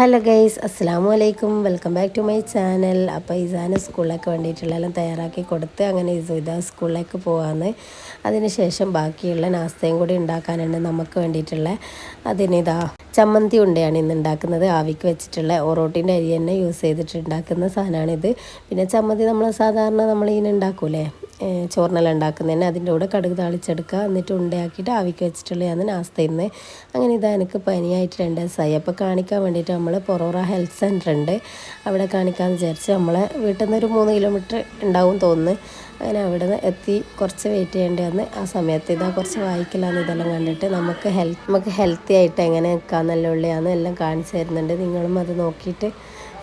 Hello guys അസ്സാം വലൈക്കും welcome back to my channel. അപ്പോൾ ഇസാന് സ്കൂളിലേക്ക് വേണ്ടിയിട്ടുള്ള എല്ലാം തയ്യാറാക്കി കൊടുത്ത് അങ്ങനെ ഇതാ സ്കൂളിലേക്ക് പോകാമെന്ന് അതിനുശേഷം ബാക്കിയുള്ള നാസ്തയും കൂടി ഉണ്ടാക്കാനാണ് നമുക്ക് വേണ്ടിയിട്ടുള്ള അതിനിതാ ചമ്മന്തി ഉണ്ടയാണ് ഇന്ന് ഉണ്ടാക്കുന്നത്. ആവിക്ക് വെച്ചിട്ടുള്ള ഒറോട്ടിന്റെ അരി തന്നെ യൂസ് ചെയ്തിട്ട് ഉണ്ടാക്കുന്ന സാധനമാണിത് പിന്നെ ചമ്മന്തി നമ്മൾ സാധാരണ നമ്മൾ ഇതിന് ഉണ്ടാക്കൂലേ? ചോറിനെല്ലാം ഉണ്ടാക്കുന്നതന്നെ അതിന്റെ കൂടെ കടുക് താളിച്ചെടുക്കുക. എന്നിട്ട് ഉണ്ടയാക്കിയിട്ട് ആവിക്ക് വെച്ചിട്ടുള്ളതാണ് നാസ്ത ഇന്ന്. അങ്ങനെ ഇതാ എനിക്ക് പനിയായിട്ട് രണ്ട് ദിവസമായി. അപ്പോൾ കാണിക്കാൻ വേണ്ടിയിട്ട് നമ്മൾ പൊറോറ ഹെൽത്ത് സെന്റർ ഉണ്ട്. അവിടെ കാണിക്കാമെന്ന് വിചാരിച്ച് നമ്മളെ വീട്ടിൽ നിന്ന് ഒരു മൂന്ന് കിലോമീറ്റർ ഉണ്ടാവും തോന്നുന്നു. അങ്ങനെ അവിടെ നിന്ന് എത്തി കുറച്ച് വെയിറ്റ് ചെയ്യേണ്ടി വന്ന് ആ സമയത്ത് ഇതാ കുറച്ച് വായിക്കലാന്ന് ഇതെല്ലാം കണ്ടിട്ട് നമുക്ക് ഹെൽത്ത് നമുക്ക് ഹെൽത്തി ആയിട്ട് എങ്ങനെ നിൽക്കാമെന്നല്ല ഉള്ളിയാന്ന് എല്ലാം കാണിച്ചു തരുന്നുണ്ട്. നിങ്ങളും അത് നോക്കിയിട്ട്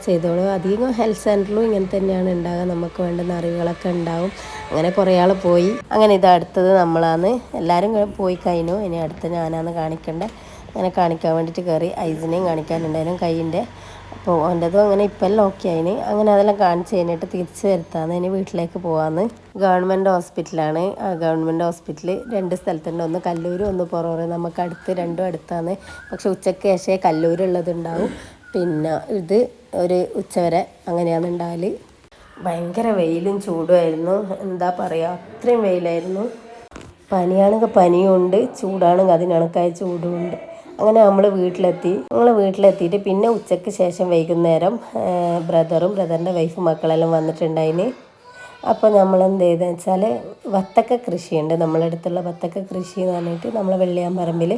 ചെയ്തോളൂ. അധികം ഹെൽത്ത് സെന്ററിലും ഇങ്ങനെ തന്നെയാണ് ഉണ്ടാകുക നമുക്ക് വേണ്ടുന്ന അറിവുകളൊക്കെ ഉണ്ടാവും. അങ്ങനെ കുറേ ആൾ പോയി. അങ്ങനെ ഇത് അടുത്തത് നമ്മളാണ്. എല്ലാവരും പോയി കഴിഞ്ഞു. ഇനി അടുത്ത് ഞാനാണ് കാണിക്കേണ്ടത് അങ്ങനെ കാണിക്കാൻ വേണ്ടിയിട്ട് കയറി. ഐസിനെയും കാണിക്കാനുണ്ടായിരുന്നു കൈയിന്റെ. അപ്പോൾ എന്റെതും അങ്ങനെ ഇപ്പം എല്ലാം ഓക്കെ ആയിന്. അങ്ങനെ അതെല്ലാം കാണിച്ച് കഴിഞ്ഞിട്ട് തിരിച്ച് വരുത്താന്ന്. ഇനി വീട്ടിലേക്ക് പോകാമെന്ന് ഗവൺമെന്റ് ഹോസ്പിറ്റലാണ്. ആ ഗവൺമെന്റ് ഹോസ്പിറ്റൽ രണ്ട് സ്ഥലത്തുണ്ട്. ഒന്ന് കല്ലൂർ ഒന്ന് പുറവറ നമുക്ക് അടുത്ത് രണ്ടും അടുത്താണ്. പക്ഷെ ഉച്ചയ്ക്ക് ശേഷമേ കല്ലൂരുള്ളതുണ്ടാവും. പിന്നെ ഇത് ഒരു ഉച്ചവരെ അങ്ങനെയാണ് ഉണ്ടാകൽ ഭയങ്കര വെയിലും ചൂടുമായിരുന്നു. എന്താ പറയുക അത്രയും വെയിലായിരുന്നു. പനിയാണെങ്കിൽ പനിയുണ്ട് ചൂടാണെങ്കിൽ അതിനണക്കായ ചൂടുമുണ്ട് അങ്ങനെ നമ്മൾ വീട്ടിലെത്തി. നമ്മൾ വീട്ടിലെത്തിയിട്ട് പിന്നെ ഉച്ചയ്ക്ക് ശേഷം വൈകുന്നേരം ബ്രദറും ബ്രദറിന്റെ വൈഫും മക്കളെല്ലാം വന്നിട്ടുണ്ടായിന്. അപ്പോൾ നമ്മൾ എന്ത് ചെയ്തെന്ന് വെച്ചാൽ വത്തക്ക കൃഷിയുണ്ട്. നമ്മളടുത്തുള്ള വത്തക്ക കൃഷി എന്ന് പറഞ്ഞിട്ട് നമ്മൾ വെള്ളിയാമ്പറമ്പിൽ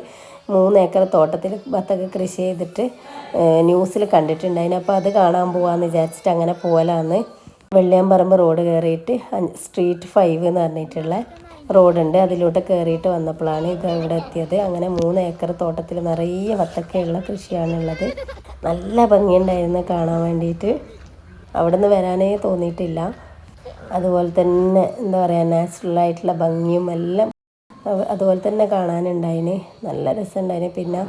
മൂന്ന് ഏക്കർ തോട്ടത്തിൽ വത്തക്ക കൃഷി ചെയ്തിട്ട് ന്യൂസിൽ കണ്ടിട്ടുണ്ട് അപ്പോൾ അത് കാണാൻ പോകാമെന്ന് വിചാരിച്ചിട്ട് അങ്ങനെ പോകലാന്ന് വെള്ളിയാമ്പറമ്പ് റോഡ് കയറിയിട്ട് സ്ട്രീറ്റ് ഫൈവ് എന്ന് പറഞ്ഞിട്ടുള്ള റോഡുണ്ട്. അതിലോട്ട് കയറിയിട്ട് വന്നപ്പോഴാണ് ഇത് ഇവിടെ എത്തിയത്. അങ്ങനെ മൂന്ന് ഏക്കർ തോട്ടത്തിൽ നിറയെ വത്തക്കയുള്ള കൃഷിയാണുള്ളത്. നല്ല ഭംഗിയുണ്ടായിരുന്നു കാണാൻ വേണ്ടിയിട്ട്. അവിടെ നിന്ന് വരാനേ തോന്നിയിട്ടില്ല. അതുപോലെ തന്നെ എന്താ പറയുക നാച്ചുറലായിട്ടുള്ള ഭംഗിയും എല്ലാം അതുപോലെ തന്നെ കാണാനുണ്ടായിന്. നല്ല രസമുണ്ടായിന്. പിന്നെ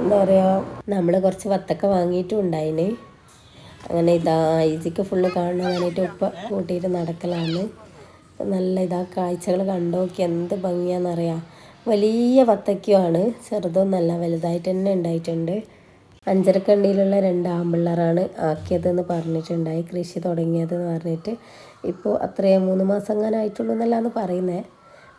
എന്താ പറയുക നമ്മൾ കുറച്ച് വത്തക്ക വാങ്ങിയിട്ടും ഉണ്ടായിന്. അങ്ങനെ ഇതാ ഐസിക്ക് ഫുള്ള് കാണാൻ വേണ്ടിയിട്ട് ഉപ്പ കൂട്ടിയിട്ട് നടക്കലാണ്. നല്ല ഇതാ കാഴ്ചകൾ കണ്ടോക്കി എന്ത് ഭംഗിയാണെന്നറിയാം വലിയ വത്തക്കയാണ് ചെറുതൊന്നല്ല വലുതായിട്ട് തന്നെ ഉണ്ടായിട്ടുണ്ട്. അഞ്ചരക്കണ്ടിയിലുള്ള രണ്ട് ആമ്പിള്ളേരാണ് ആക്കിയതെന്ന് പറഞ്ഞിട്ടുണ്ടായി. കൃഷി തുടങ്ങിയതെന്ന് പറഞ്ഞിട്ട് ഇപ്പോൾ അത്രയും മൂന്ന് മാസം അങ്ങനെ ആയിട്ടുള്ളൂ എന്നല്ലാന്ന് പറയുന്നത്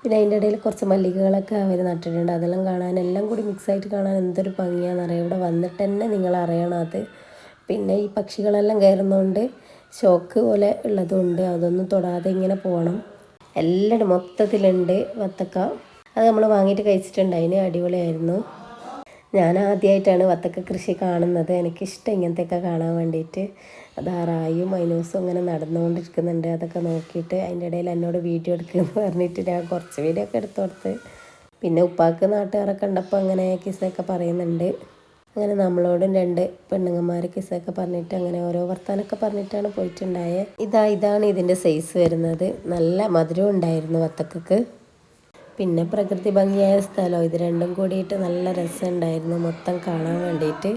പിന്നെ അതിന്റെ ഇടയിൽ കുറച്ച് മല്ലികകളൊക്കെ അവർ നട്ടിട്ടുണ്ട്. അതെല്ലാം കാണാൻ എല്ലാം കൂടി മിക്സായിട്ട് കാണാൻ എന്തൊരു ഭംഗിയാണെന്നറിയാം ഇവിടെ വന്നിട്ട് തന്നെ നിങ്ങൾ അറിയണം പിന്നെ ഈ പക്ഷികളെല്ലാം കയറുന്നതുകൊണ്ട് ഷോക്ക് പോലെ ഉള്ളതുകൊണ്ട് അതൊന്നും തൊടാതെ ഇങ്ങനെ പോകണം എല്ലാം മൊത്തത്തിലുണ്ട് വത്തക്ക. അത് നമ്മൾ വാങ്ങിയിട്ട് കഴിച്ചിട്ടുണ്ട്. അതിന് അടിപൊളിയായിരുന്നു. ഞാൻ ആദ്യമായിട്ടാണ് വത്തക്ക കൃഷി കാണുന്നത്. എനിക്കിഷ്ടം ഇങ്ങനത്തെയൊക്കെ കാണാൻ വേണ്ടിയിട്ട്. ധാരായും മൈനൂസും ഇങ്ങനെ നടന്നുകൊണ്ടിരിക്കുന്നുണ്ട്. അതൊക്കെ നോക്കിയിട്ട് അതിന്റെ ഇടയിൽ എന്നോട് വീഡിയോ എടുക്കുമെന്ന് പറഞ്ഞിട്ട് ഞാൻ കുറച്ച് വീഡിയോ ഒക്കെ എടുത്തു കൊടുത്ത്. പിന്നെ ഉപ്പാക്ക് നാട്ടുകാരൊക്കെ കണ്ടപ്പോൾ അങ്ങനെ കിസ്സൊക്കെ പറയുന്നുണ്ട്. അങ്ങനെ നമ്മളോടും രണ്ട് പെണ്ണുങ്ങന്മാർ കിസ്സൊക്കെ പറഞ്ഞിട്ട് അങ്ങനെ ഓരോ വർത്താനൊക്കെ പറഞ്ഞിട്ടാണ് പോയിട്ടുണ്ടായത് ഇതാ ഇതാണ് ഇതിന്റെ സൈസ് വരുന്നത്. നല്ല മധുരം ഉണ്ടായിരുന്നു വത്തക്കക്ക്. പിന്നെ പ്രകൃതി ഭംഗിയായ സ്ഥലം. ഇത് രണ്ടും കൂടിയിട്ട് നല്ല രസമുണ്ടായിരുന്നു മൊത്തം കാണാൻ വേണ്ടിയിട്ട്.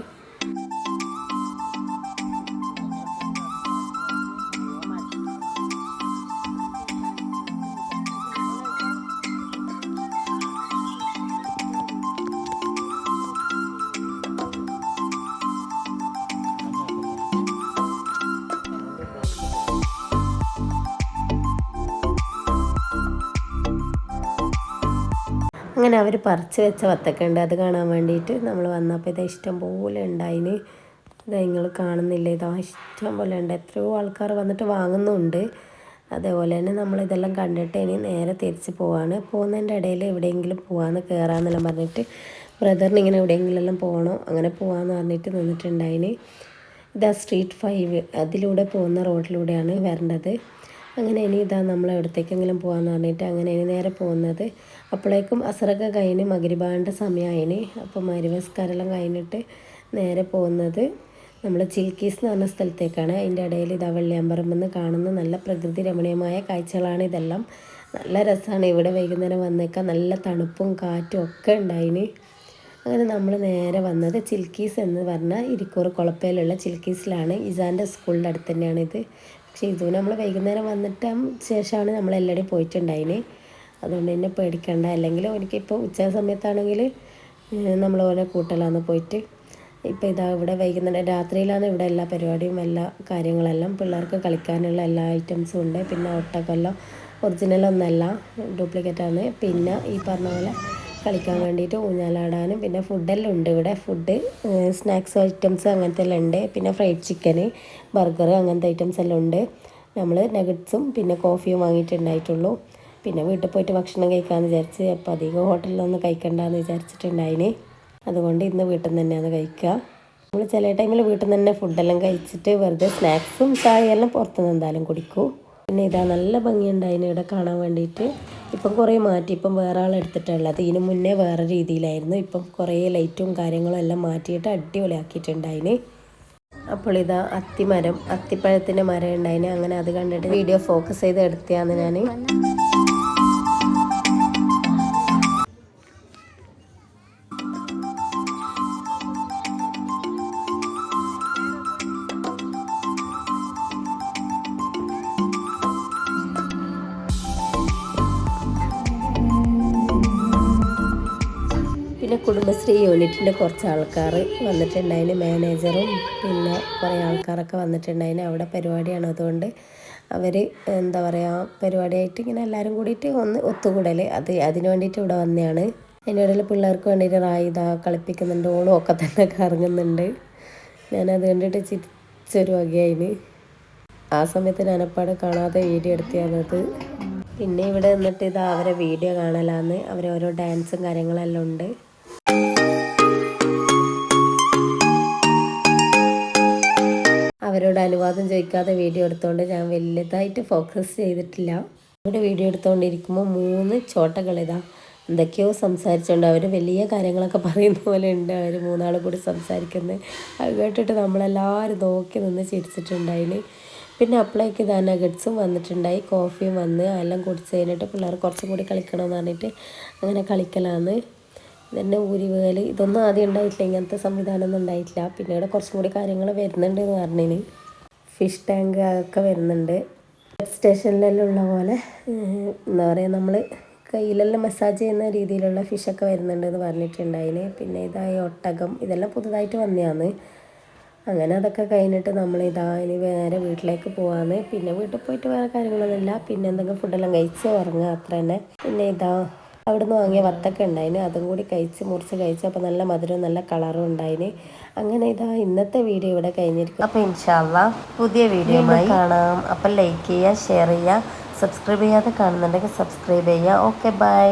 അങ്ങനെ അവർ പറിച്ച് വെച്ച വത്തക്ക ഉണ്ട് അത് കാണാൻ വേണ്ടിയിട്ട് നമ്മൾ വന്നപ്പോൾ ഇതാ ഇഷ്ടം പോലെ ഉണ്ടായിന് ഇതാ നിങ്ങൾ കാണുന്നില്ല. ഇതാ ഇഷ്ടം പോലെ ഉണ്ട്. എത്രയോ ആൾക്കാർ വന്നിട്ട് വാങ്ങുന്നുണ്ട്. അതേപോലെ തന്നെ നമ്മളിതെല്ലാം കണ്ടിട്ട് ഇനി നേരെ തിരിച്ച് പോവാണ്. പോകുന്നതിന്റെ ഇടയിൽ എവിടെയെങ്കിലും പോകാമെന്ന് കയറാമെന്നെല്ലാം പറഞ്ഞിട്ട് ബ്രദറിന് ഇങ്ങനെ എവിടെയെങ്കിലും എല്ലാം പോകണോ അങ്ങനെ പോകാമെന്ന് പറഞ്ഞിട്ട് നിന്നിട്ടുണ്ടായിന്. ഇതാ സ്ട്രീറ്റ് ഫൈവ് അതിലൂടെ പോകുന്ന റോഡിലൂടെയാണ് വരേണ്ടത്. അങ്ങനെ ഇനി ഇതാ നമ്മൾ എവിടത്തേക്കെങ്കിലും പോകാമെന്ന് പറഞ്ഞിട്ട് അങ്ങനെ ഇനി നേരെ പോകുന്നത്. അപ്പോഴേക്കും അസറൊക്കെ കഴിഞ്ഞ് മകരിബാന്റെ സമയമായിന് അപ്പോൾ മരുവസ്കാരെല്ലാം കഴിഞ്ഞിട്ട് നേരെ പോകുന്നത് നമ്മൾ ചിൽക്കീസ് എന്ന് പറഞ്ഞ സ്ഥലത്തേക്കാണ്. അതിന്റെ ഇടയിൽ ഇതാ വെള്ളിയാമ്പറമ്പെന്ന് കാണുന്ന നല്ല പ്രകൃതി രമണീയമായ കാഴ്ചകളാണ് ഇതെല്ലാം. നല്ല രസമാണ്. ഇവിടെ വൈകുന്നേരം വന്നേക്കാൻ നല്ല തണുപ്പും കാറ്റും ഒക്കെ ഉണ്ടായിന്. അങ്ങനെ നമ്മൾ നേരെ വന്നത് ചിൽക്കീസ് എന്ന് പറഞ്ഞാൽ ഇരിക്കൂർ കുളപ്പയിലുള്ള ചിൽക്കീസിലാണ്. ഇസാന്റെ സ്കൂളിന്റെ അടുത്ത് തന്നെയാണിത്. പക്ഷേ ഇതും നമ്മൾ വൈകുന്നേരം വന്നിട്ട് ശേഷമാണ് നമ്മൾ എല്ലാവരും പോയിട്ടുണ്ടായിന്. അതുകൊണ്ട് തന്നെ പേടിക്കണ്ട. അല്ലെങ്കിൽ എനിക്കിപ്പോൾ ഉച്ച സമയത്താണെങ്കിൽ നമ്മൾ ഓരോ കൂട്ടലാന്ന് പോയിട്ട് ഇപ്പോൾ ഇതാ ഇവിടെ വൈകുന്നേരം രാത്രിയിലാണ് ഇവിടെ എല്ലാ പരിപാടിയും എല്ലാ കാര്യങ്ങളെല്ലാം. പിള്ളേർക്ക് കളിക്കാനുള്ള എല്ലാ ഐറ്റംസും ഉണ്ട്. പിന്നെ ഒട്ടക്കൊല്ലം ഒറിജിനൽ ഒന്നല്ല ഡ്യൂപ്ലിക്കേറ്റാണ്. പിന്നെ ഈ പറഞ്ഞ പോലെ കളിക്കാൻ വേണ്ടിയിട്ട് ഊഞ്ഞാലാടാനും പിന്നെ ഫുഡെല്ലാം ഉണ്ട് ഇവിടെ. ഫുഡ് സ്നാക്സ് ഐറ്റംസ് അങ്ങനത്തെ എല്ലാം ഉണ്ട്. പിന്നെ ഫ്രൈഡ് ചിക്കൻ ബർഗർ അങ്ങനത്തെ ഐറ്റംസ് എല്ലാം ഉണ്ട്. നമ്മൾ നഗറ്റ്സും പിന്നെ കോഫിയും വാങ്ങിയിട്ടുണ്ടായിട്ടുള്ളൂ. പിന്നെ വീട്ടിൽ പോയിട്ട് ഭക്ഷണം കഴിക്കാമെന്ന് വിചാരിച്ച് അപ്പോൾ അധികം ഹോട്ടലിലൊന്നും കഴിക്കണ്ടെന്ന് വിചാരിച്ചിട്ടുണ്ടായിന്. അതുകൊണ്ട് ഇന്ന് വീട്ടിൽ നിന്ന് തന്നെയാണ് കഴിക്കുക. നമ്മൾ ചില ടൈമിൽ വീട്ടിൽ നിന്ന് തന്നെ ഫുഡെല്ലാം കഴിച്ചിട്ട് വെറുതെ സ്നാക്സും ചായയെല്ലാം പുറത്തുനിന്ന് എന്തായാലും കുടിക്കൂ. പിന്നെ ഇതാ നല്ല ഭംഗിയുണ്ടായിന് ഇവിടെ കാണാൻ വേണ്ടിയിട്ട്. ഇപ്പം കുറേ മാറ്റി ഇപ്പം വേറെ ആൾ എടുത്തിട്ടുള്ളത് ഇതിന് മുന്നേ വേറെ രീതിയിലായിരുന്നു. ഇപ്പം കുറേ ലൈറ്റും കാര്യങ്ങളും എല്ലാം മാറ്റിയിട്ട് അടിപൊളിയാക്കിയിട്ടുണ്ടായിന്. അപ്പോൾ ഇതാ അത്തിമരം അത്തിപ്പഴത്തിന്റെ മരം ഉണ്ടായിന്. അങ്ങനെ അത് കണ്ടിട്ട് വീഡിയോ ഫോക്കസ് ചെയ്ത് എടുത്തതാണ് ഞാൻ പിന്നെ കുടുംബശ്രീ യൂണിറ്റിന്റെ കുറച്ച് ആൾക്കാർ വന്നിട്ടുണ്ടായിന്. മാനേജറും പിന്നെ കുറേ ആൾക്കാരൊക്കെ വന്നിട്ടുണ്ടായിന്. അവിടെ പരിപാടിയാണ്. അതുകൊണ്ട് അവർ എന്താ പറയുക പരിപാടിയായിട്ട് ഇങ്ങനെ എല്ലാവരും കൂടിയിട്ട് ഒന്ന് ഒത്തുകൂടൽ. അത് അതിന് വേണ്ടിയിട്ട് ഇവിടെ വന്നതാണ്. അതിനിടയിൽ പിള്ളേർക്ക് വേണ്ടിയിട്ട് റായിത കളിപ്പിക്കുന്നുണ്ട്. ഓളും ഒക്കെ തന്നെ കറങ്ങുന്നുണ്ട്. ഞാനത് കണ്ടിട്ട് ചിരിച്ചൊരു വകയായിന്. ആ സമയത്ത് ഞാനപ്പാട് കാണാതെ വീഡിയോ എടുത്തിയാണത് പിന്നെ ഇവിടെ നിന്നിട്ട് ഇത് അവരെ വീഡിയോ കാണലാന്ന്. അവരോരോ ഡാൻസും കാര്യങ്ങളെല്ലാം ഉണ്ട്. അവരോട് അനുവാദം ചോദിക്കാതെ വീഡിയോ എടുത്തുകൊണ്ട് ഞാൻ വലുതായിട്ട് ഫോക്കസ് ചെയ്തിട്ടില്ല. ഇവിടെ വീഡിയോ എടുത്തുകൊണ്ടിരിക്കുമ്പോൾ മൂന്ന് ചോട്ടകളിതാ എന്തൊക്കെയോ സംസാരിച്ചുകൊണ്ട് അവർ വലിയ കാര്യങ്ങളൊക്കെ പറയുന്ന പോലെ ഉണ്ട്. അവർ മൂന്നാൾ കൂടി സംസാരിക്കുന്നത് അത് കേട്ടിട്ട് നമ്മളെല്ലാവരും നോക്കി നിന്ന് ചിരിച്ചിട്ടുണ്ടായിന്. പിന്നെ അപ്പോഴേക്ക് ഇതാ നഗറ്റ്സും വന്നിട്ടുണ്ടായി. കോഫിയും വന്ന് എല്ലാം കുടിച്ച് കഴിഞ്ഞിട്ട് പിള്ളേർ കുറച്ചും കൂടി കളിക്കണമെന്ന് പറഞ്ഞിട്ട് അങ്ങനെ കളിക്കലാന്ന്. ഇതന്നെ ഊരി വേൽ ഇതൊന്നും ആദ്യം ഉണ്ടായിട്ടില്ല. ഇങ്ങനത്തെ സംവിധാനമൊന്നും ഉണ്ടായിട്ടില്ല. പിന്നെ ഇവിടെ കുറച്ചും കൂടി കാര്യങ്ങൾ വരുന്നുണ്ട് എന്ന് പറഞ്ഞതിന് ഫിഷ് ടാങ്ക് ഒക്കെ വരുന്നുണ്ട്. സ്റ്റേഷനിലെല്ലാം ഉള്ള പോലെ എന്താ പറയുക നമ്മൾ കയ്യിലെല്ലാം മസാജ് ചെയ്യുന്ന രീതിയിലുള്ള ഫിഷൊക്കെ വരുന്നുണ്ട് എന്ന് പറഞ്ഞിട്ടുണ്ടായിന്. പിന്നെ ഇതായി ഒട്ടകം. ഇതെല്ലാം പുതുതായിട്ട് വന്നതാണ്. അങ്ങനെ അതൊക്കെ കഴിഞ്ഞിട്ട് നമ്മൾ ഇതാ ഇനി വേറെ വീട്ടിലേക്ക് പോവാന്ന്. പിന്നെ വീട്ടിൽ പോയിട്ട് വേറെ കാര്യങ്ങളൊന്നുമില്ല. പിന്നെ എന്തെങ്കിലും ഫുഡെല്ലാം കഴിച്ച് ഉറങ്ങുക അത്ര തന്നെ പിന്നെ ഇതാ അവിടെ നിന്ന് വാങ്ങിയ വത്തൊക്കെ ഉണ്ടായിന്. അതും കൂടി കഴിച്ച് മുറിച്ച് കഴിച്ച് അപ്പോൾ നല്ല മധുരവും നല്ല കളറും ഉണ്ടായിന്. അങ്ങനെ ഇതാ ഇന്നത്തെ വീഡിയോ ഇവിടെ കഴിഞ്ഞിരിക്കും അപ്പോൾ ഇൻഷാല്ല പുതിയ വീഡിയോ കാണാം. അപ്പം ലൈക്ക് ചെയ്യുക ഷെയർ ചെയ്യുക സബ്സ്ക്രൈബ് ചെയ്യാതെ കാണുന്നുണ്ടെങ്കിൽ സബ്സ്ക്രൈബ് ചെയ്യുക. Okay bye.